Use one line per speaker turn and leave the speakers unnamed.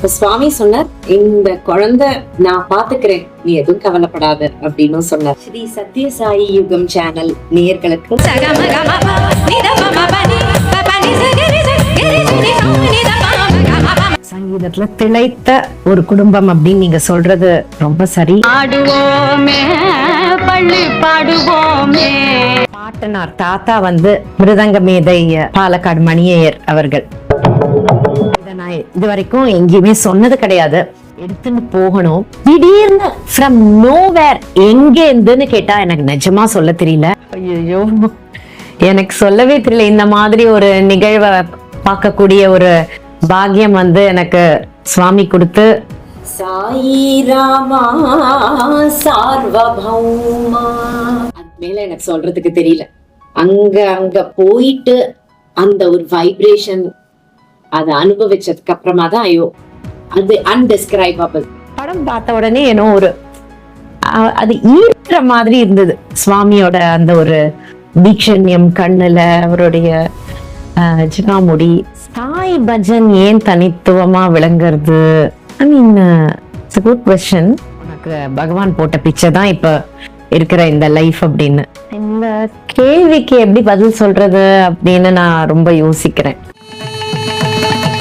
இப்ப சுவாமி சொன்னார் இந்த குழந்தை நான் பாத்துக்கிறேன் நீ எதுவும் கவலைப்படாத அப்படின்னு சொன்னார். ஸ்ரீ சத்யசாயி யுகம் சேனல் நேயர்களுக்கு.
சங்கீதத்துல திளைத்த ஒரு குடும்பம் அப்படின்னு நீங்க சொல்றது ரொம்ப சரி.
பாடுவோமே பள்ளி பாடுவோமே.
பாட்டனார் தாத்தா வந்து மிருதங்க மேதை பாலக்காடு மணியையர் அவர்கள். இதை வரைக்கும் எங்கேயுமே சொன்னது கிடையாது. எடுத்துன்னு போகணும். திடீர்னு ஃப்ரம் நோவேர் எங்க இருந்துன்னு கேட்டா எனக்கு நிஜமா சொல்ல தெரியல. ஐயோ எனக்கு சொல்லவே தெரியல. இந்த மாதிரி ஒரு நிகழ்வை பார்க்கக்கூடிய ஒரு பாக்கியம் வந்து எனக்கு சுவாமி கொடுத்து
சாயி ராமா சார்வபௌமா. அது மேல எனக்கு சொல்றதுக்கு தெரியல. அங்க அங்க போயிட்டு அந்த ஒரு வைப்ரேஷன் அதை அனுபவிச்சதுக்கு அப்புறமா தான் ஐயோ அது அன்டிஸ்கிரைபபிள்
படம் பார்த்த உடனே ஏனோ ஒரு அது ஈர்க்கிற மாதிரி இருந்தது. சுவாமியோட அந்த ஒரு தீட்சண்யம் கண்ணுல அவருடைய ஜிகாமுடி சாய் பஜன் ஏன் தனித்துவமா விளங்குறது? I mean it's good question உனக்கு பகவான் போட்ட பிச்சை தான் இப்ப இருக்கிற இந்த லைஃப் அப்படின்னு. இந்த கேள்விக்கு எப்படி பதில் சொல்றது அப்படின்னு நான் ரொம்ப யோசிக்கிறேன். Thank you.